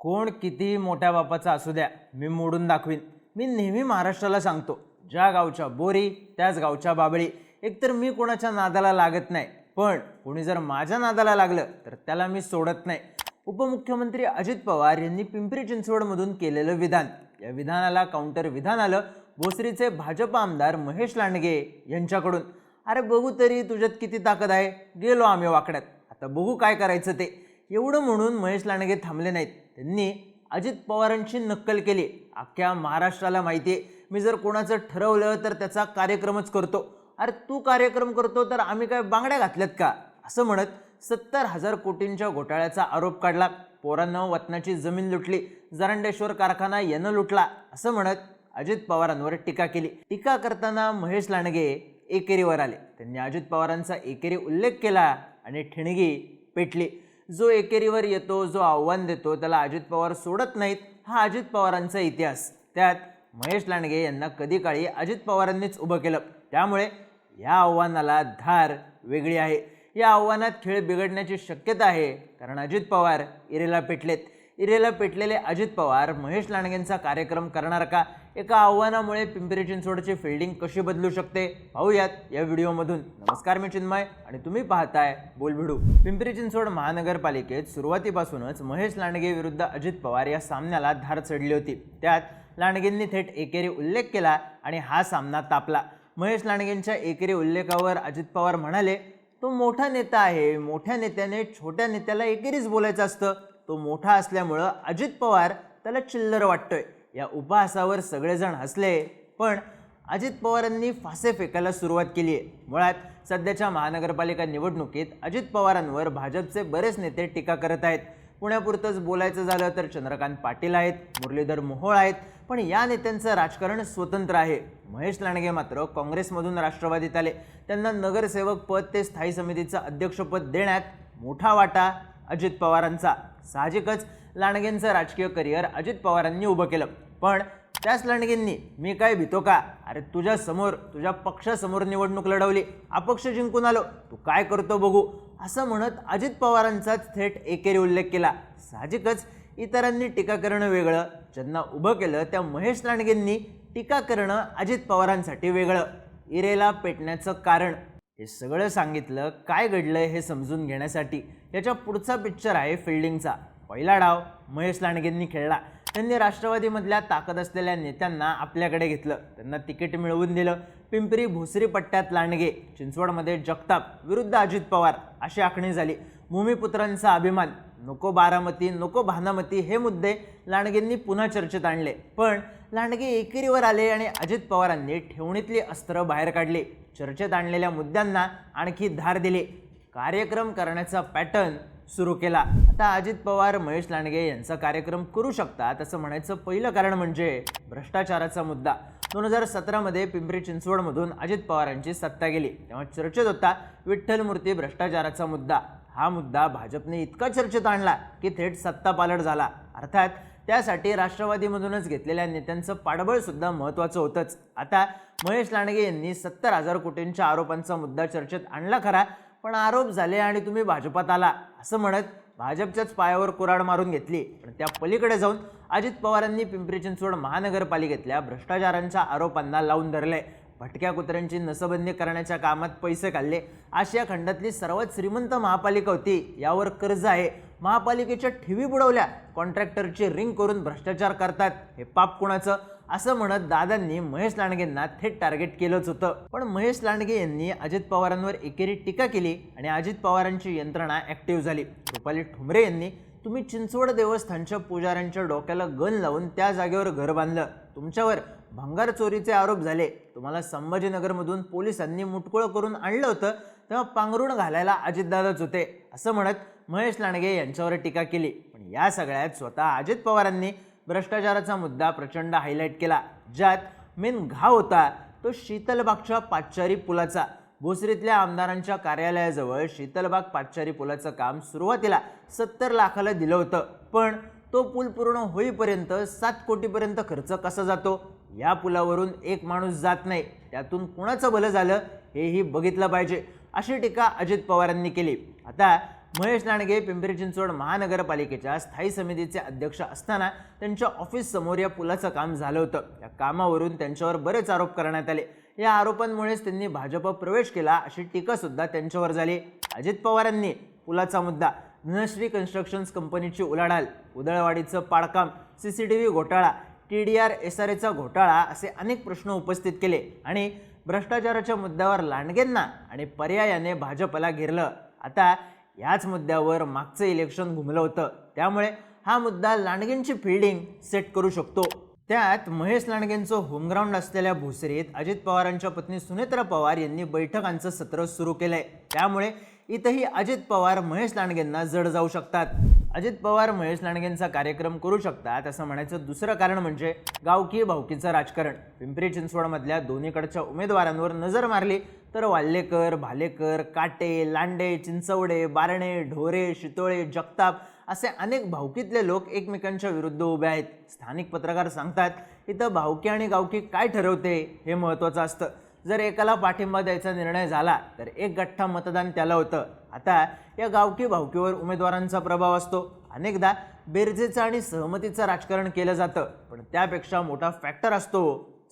कोण कितीही मोठ्या बापाचा असू द्या मी मोडून दाखवीन. मी नेहमी महाराष्ट्राला सांगतो ज्या गावच्या बोरी त्याच गावच्या बाबळी. एकतर मी कोणाच्या नादाला लागत नाही पण कोणी जर माझ्या नादाला लागलं तर त्याला मी सोडत नाही. उपमुख्यमंत्री अजित पवार यांनी पिंपरी चिंचवडमधून केलेलं विधान. या विधानाला काउंटर विधान आलं भोसरीचे भाजप आमदार महेश लांडगे यांच्याकडून. अरे बघू तरी तुझ्यात किती ताकद आहे. गेलो आम्ही वाकड्यात. आता बघू काय करायचं ते. एवढं म्हणून महेश लांडगे थांबले नाहीत. त्यांनी अजित पवारांची नक्कल केली. अख्ख्या महाराष्ट्राला माहिती आहे मी जर कोणाचं ठरवलं तर त्याचा कार्यक्रमच करतो. अरे तू कार्यक्रम करतो तर आम्ही काय बांगड्या घातल्यात का? असं म्हणत सत्तर हजार कोटींच्या घोटाळ्याचा आरोप काढला. पोरांनं वतनाची जमीन लुटली. जरंडेश्वर कारखाना यानं लुटला. असं म्हणत अजित पवारांवर टीका केली. टीका करताना महेश लांडगे एकेरीवर आले. त्यांनी अजित पवारांचा एकेरी उल्लेख केला आणि ठिणगी पेटली. जो एकेरीवर येतो जो आव्हान देतो त्याला अजित पवार सोडत नाहीत हा अजित पवारांचा इतिहास. त्यात महेश लांडगे यांना कधी काळी अजित पवारांनीच उभं केलं. त्यामुळे या आव्हानाला धार वेगळी आहे. या आव्हानात खेळ बिघडण्याची शक्यता आहे कारण अजित पवार इरेला पेटलेत. इरेला पेटलेले अजित पवार महेश लांडगेंचा कार्यक्रम करणार का? एका आव्हानामुळे पिंपरी चिंचवडची फिल्डिंग कशी बदलू शकते? पाहूयात या व्हिडिओमधून. नमस्कार मी चिन्मय आणि तुम्ही पाहताय बोलभिडू. पिंपरी चिंचवड महानगरपालिकेत सुरुवातीपासूनच महेश लांडगे विरुद्ध अजित पवार या सामन्याला धार चढली होती. त्यात लांडगेंनी थेट एकेरी उल्लेख केला आणि हा सामना तापला. महेश लांडगेंच्या एकेरी उल्लेखावर अजित पवार म्हणाले तो मोठा नेता आहे. मोठ्या नेत्याने छोट्या नेत्याला एकेरीच बोलायचं असतं. तो मोठा असल्यामुळं अजित पवार त्याला चिल्लर वाटतोय. या उपहासावर सगळेजण हसले पण अजित पवारांनी फासे फेकायला सुरुवात केली आहे. मुळात सध्याच्या महानगरपालिका निवडणुकीत अजित पवारांवर भाजपचे बरेच नेते टीका करत आहेत. पुण्यापुरतंच बोलायचं झालं तर चंद्रकांत पाटील आहेत मुरलीधर मोहोळ आहेत पण या नेत्यांचं राजकारण स्वतंत्र आहे. महेश लांडगे मात्र काँग्रेसमधून राष्ट्रवादीत आले. त्यांना नगरसेवक पद ते स्थायी समितीचं अध्यक्षपद देण्यात मोठा वाटा अजित पवारांचा. साहजिकच लांडगेंचं राजकीय करिअर अजित पवारांनी उभं केलं. पण त्याच लांडगेंनी मी काय भितो का? अरे तुझ्या समोर तुझ्या पक्षासमोर निवडणूक लढवली. अपक्ष जिंकून आलो. तू काय करतो बघू? असं म्हणत अजित पवारांचाच थेट एकेरी उल्लेख केला. साहजिकच इतरांनी टीका करणं वेगळं. ज्यांना उभं केलं त्या महेश लांडगेंनी टीका करणं अजित पवारांसाठी वेगळं. इरेला पेटण्याचं कारण. हे सगळं सांगितलं काय घडलं हे समजून घेण्यासाठी. याच्या पुढचा पिक्चर आहे फिल्डिंगचा पहिला डाव महेश लांडगेंनी खेळला. त्यांनी राष्ट्रवादीमधल्या ताकद असलेल्या नेत्यांना आपल्याकडे घेतलं. त्यांना तिकीट मिळवून दिलं. पिंपरी भोसरी पट्ट्यात लांडगे चिंचवडमध्ये जगताप विरुद्ध अजित पवार अशी आखणी झाली. भूमिपुत्रांचा अभिमान नको बारामती नको भानामती हे मुद्दे लांडगेंनी पुन्हा चर्चेत आणले. पण लांडगे एकेरीवर आले आणि अजित पवारांनी ठेवणीतली अस्त्र बाहेर काढली. चर्चेत आणलेल्या मुद्द्यांना आणखी धार दिली. कार्यक्रम करण्याचा पॅटर्न सुरू केला. आता अजित पवार महेश लांडगे यांचा कार्यक्रम करू शकतात असं म्हणायचं पहिलं कारण म्हणजे भ्रष्टाचाराचा मुद्दा. दोन हजार सतरामध्ये पिंपरी चिंचवडमधून अजित पवारांची सत्ता गेली. तेव्हा चर्चेत होता विठ्ठल मूर्ती भ्रष्टाचाराचा मुद्दा. हा मुद्दा भाजपने इतका चर्चेत आणला की थेट सत्ता पालट झाला. अर्थात त्यासाठी राष्ट्रवादीमधूनच घेतलेल्या नेत्यांचं पाठबळसुद्धा महत्त्वाचं होतंच. आता महेश लांडगे यांनी सत्तर हजार कोटींच्या आरोपांचा मुद्दा चर्चेत आणला खरा पण आरोप झाले आणि तुम्ही भाजपात आला. असं म्हणत भाजपच्याच पायावर कुराड मारून घेतली. पण त्या पलीकडे जाऊन अजित पवारांनी पिंपरी चिंचवड महानगरपालिकेतल्या भ्रष्टाचारांच्या आरोपांना लावून धरले. भटक्या कुत्र्यांची नसबंदी करण्याच्या कामात पैसे काढले आशिया खंडातली सर्वात श्रीमंत महापालिका होती. यावर कर्ज आहे. महापालिकेच्या ठेवी बुडवल्या. कॉन्ट्रॅक्टरची रिंग करून भ्रष्टाचार करतात. हे पाप कुणाचं? असं म्हणत दादांनी महेश लांडगेंना थेट टार्गेट केलंच होतं. पण महेश लांडगे यांनी अजित पवारांवर एकेरी टीका केली आणि अजित पवारांची यंत्रणा ऍक्टिव्ह झाली. रुपाली ठुमरे यांनी तुम्ही चिंचवड देवस्थानच्या पुजाऱ्यांच्या डोक्याला गन लावून त्या जागेवर घर बांधलं. तुमच्यावर भंगार चोरीचे आरोप झाले. तुम्हाला संभाजीनगरमधून पोलिसांनी मुटकुळं करून आणलं होतं तेव्हा पांघरुण घालायला अजितदादाच होते. असं म्हणत महेश लांडगे यांच्यावर टीका केली. पण या सगळ्यात स्वतः अजित पवारांनी भ्रष्टाचाराचा मुद्दा प्रचंड हायलाईट केला ज्यात मेन घाव होता तो शीतलबागच्या पाचारी पुलाचा. भोसरीतल्या आमदारांच्या कार्यालयाजवळ शीतलबाग पाचारी पुलाचं काम सुरुवातीला सत्तर लाखाला दिलं होतं पण तो पूल पूर्ण होईपर्यंत सात कोटीपर्यंत खर्च कसा जातो? या पुलावरून एक माणूस जात नाही. त्यातून कुणाचं भलं झालं हेही बघितलं पाहिजे अशी टीका अजित पवारांनी केली. आता महेश लांडगे पिंपरी चिंचवड महानगरपालिकेच्या स्थायी समितीचे अध्यक्ष असताना त्यांच्या ऑफिस समोर या पुलाचं काम झालं होतं. या कामावरून त्यांच्यावर बरेच आरोप करण्यात आले. या आरोपांमुळेच त्यांनी भाजप प्रवेश केला अशी टीकासुद्धा त्यांच्यावर झाली. अजित पवारांनी पुलाचा मुद्दा धनश्री कन्स्ट्रक्शन्स कंपनीची उलाढाल उदळवाडीचं पाडकाम सी सी टी व्ही घोटाळा T D R S R एचा घोटाळा असे अनेक प्रश्न उपस्थित केले आणि भ्रष्टाचाराच्या मुद्द्यावर लांडगेंना आणि पर्यायाने भाजपला घेरलं. आता याच मुद्द्यावर मागचं इलेक्शन घुमलं होतं. त्यामुळे हा मुद्दा लांडगेंची फिल्डिंग सेट करू शकतो. त्यात महेश लांडगेंचं होमग्राऊंड असलेल्या भोसरीत अजित पवारांच्या पत्नी सुनेत्रा पवार यांनी बैठकांचं सत्र सुरू केलंय. त्यामुळे इथंही अजित पवार महेश लांडगेंना जड जाऊ शकतात. अजित पवार महेश लांडगेंचा कार्यक्रम करू शकतात असं म्हणायचं दुसरं कारण म्हणजे गावकी भावकीचं राजकारण. पिंपरी चिंचवडमधल्या दोन्हीकडच्या उमेदवारांवर नजर मारली तर वाल्लेकर भालेकर काटे लांडे चिंचवडे बारणे ढोरे शितोळे जगताप असे अनेक भावकीतले लोक एकमेकांच्या विरुद्ध उभे आहेत. स्थानिक पत्रकार सांगतात इथं भावकी आणि गावकी काय ठरवते हे महत्त्वाचं असतं. जर एकाला पाठिंबा द्यायचा निर्णय झाला तर एक गठ्ठा मतदान त्याला होतं. आता या गावकी भावकीवर उमेदवारांचा प्रभाव असतो. अनेकदा बेरजेचं आणि सहमतीचं राजकारण केलं जातं पण त्यापेक्षा मोठा फॅक्टर असतो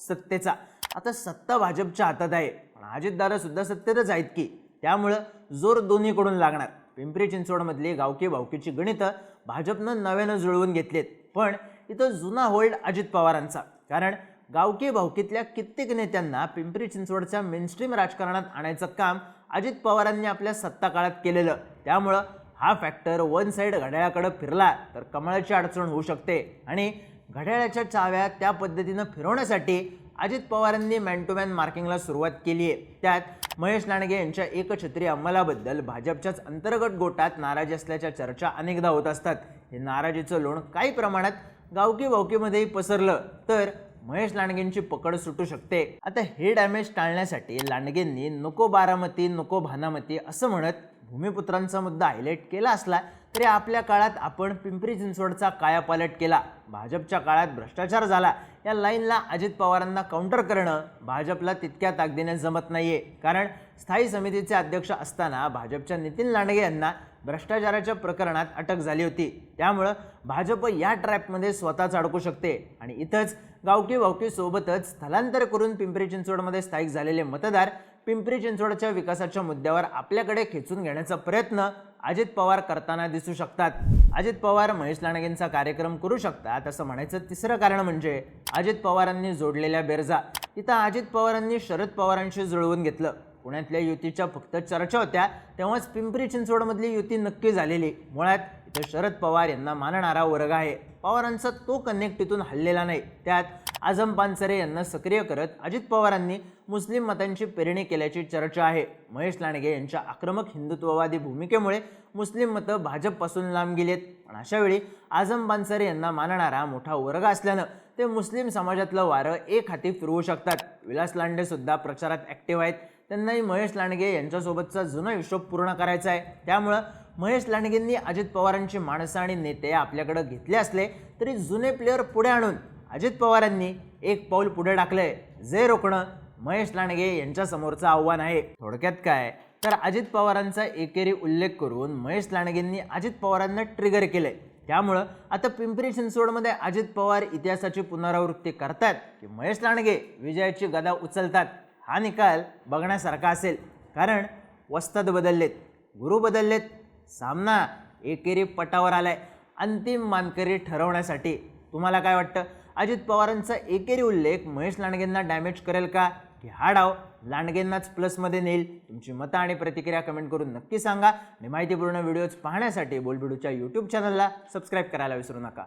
सत्तेचा. आता सत्ता भाजपच्या हातात आहे पण अजितदादा सुद्धा सत्तेतच आहेत की त्यामुळं जोर दोन्हीकडून लागणार. पिंपरी चिंचवडमधली गावकी भावकीची गणितं भाजपनं नव्यानं जुळवून घेतलीत पण इथं जुना होल्ड अजित पवारांचा. कारण गावकी भावकीतल्या कित्येक नेत्यांना पिंपरी चिंचवडच्या मेनस्ट्रीम राजकारणात आणायचं काम अजित पवारांनी आपल्या सत्ता काळात केलेलं. त्यामुळं हा फॅक्टर वन साईड घड्याळाकडं फिरला तर कमळाची अडचण होऊ शकते. आणि घड्याळाच्या चाव्या त्या पद्धतीनं फिरवण्यासाठी अजित पवारांनी मॅन टू मॅन मार्किंगला सुरुवात केली आहे. त्यात महेश लांडगे यांच्या एकछत्री अंमलाबद्दल भाजपच्याच अंतर्गत गोटात नाराजी असल्याच्या चर्चा अनेकदा होत असतात. हे नाराजीचं लोण काही प्रमाणात गावकी भावकीमध्येही पसरलं. तर महेश लांडगेंची पकड सुटू शकते. आता हे डॅमेज टाळण्यासाठी लांडगेंनी नको बारामती नको भानामती असं म्हणत भूमिपुत्रांचा मुद्दा हायलाईट केला असला तरी आपल्या काळात आपण पिंपरी चिंचवडचा कायापालट केला. भाजपच्या काळात भ्रष्टाचार झाला. या लाईनला अजित पवारांना काउंटर करणं भाजपला तितक्या ताकदीने जमत नाहीये. कारण स्थायी समितीचे अध्यक्ष असताना भाजपच्या नितीन लांडगे यांना भ्रष्टाचाराच्या प्रकरणात अटक झाली होती. त्यामुळं भाजप या ट्रॅपमध्ये स्वतःच अडकू शकते. आणि इथंच गावकी वावकी सोबतच स्थलांतर करून पिंपरी चिंचवडमध्ये स्थायिक झालेले मतदार पिंपरी चिंचवडच्या विकासाच्या मुद्द्यावर आपल्याकडे खेचून घेण्याचा प्रयत्न अजित पवार करताना दिसू शकतात. अजित पवार महेश लाणगेंचा कार्यक्रम करू शकतात असं म्हणायचं तिसरं कारण म्हणजे अजित पवारांनी जोडलेल्या बेरजा. इथं अजित पवारांनी शरद पवारांशी जुळवून घेतलं. पुण्यातल्या युतीच्या फक्त चर्चा होत्या तेव्हाच पिंपरी चिंचवडमधली युती नक्की झालेली. मुळात इथं शरद पवार यांना मानणारा वर्ग आहे. पवारांचा तो कनेक्ट तिथून हल्लेला नाही. त्यात आझम पानसरे यांना सक्रिय करत अजित पवारांनी मुस्लिम मतांची पेरणी केल्याची चर्चा आहे. महेश लांडगे यांच्या आक्रमक हिंदुत्ववादी भूमिकेमुळे मुस्लिम मतं भाजपपासून लांब गेलेत. पण अशावेळी आझम पानसरे यांना मानणारा मोठा वर्ग असल्यानं ते मुस्लिम समाजातलं वारं एक हाती फिरवू शकतात. विलास लांडे सुद्धा प्रचारात ॲक्टिव्ह आहेत. त्यांनाही महेश लांडगे यांच्यासोबतचा जुना हिशोब पूर्ण करायचा आहे. त्यामुळं महेश लांडगेंनी अजित पवारांची माणसं आणि नेते आपल्याकडं घेतले असले तरी जुने प्लेअर पुढे आणून अजित पवारांनी एक पाऊल पुढे टाकलंय. जे रोखणं महेश लांडगे यांच्यासमोरचं आव्हान आहे. थोडक्यात काय? तर अजित पवारांचा एकेरी उल्लेख करून महेश लांडगेंनी अजित पवारांना ट्रिगर केलंय. त्यामुळं आता पिंपरी चिंचवडमध्ये अजित पवार इतिहासाची पुनरावृत्ती करतात की महेश लांडगे विजयाची गदा उचलतात. हा निकाल बघण्यासारखा असेल. कारण वस्ताद बदललेत गुरु बदललेत. सामना एकेरी पटावर आलाय. अंतिम मानकरी ठरवण्यासाठी तुम्हाला काय वाटतं? अजित पवारांचा एकेरी उल्लेख महेश लांडगेंना डॅमेज करेल का? की हा डाव लांडगेंनाच प्लसमध्ये नेईल? तुमची मतं आणि प्रतिक्रिया कमेंट करून नक्की सांगा. आणि माहितीपूर्ण व्हिडिओज पाहण्यासाठी बोलबिडूच्या यूट्यूब चॅनलला सबस्क्राईब करायला विसरू नका.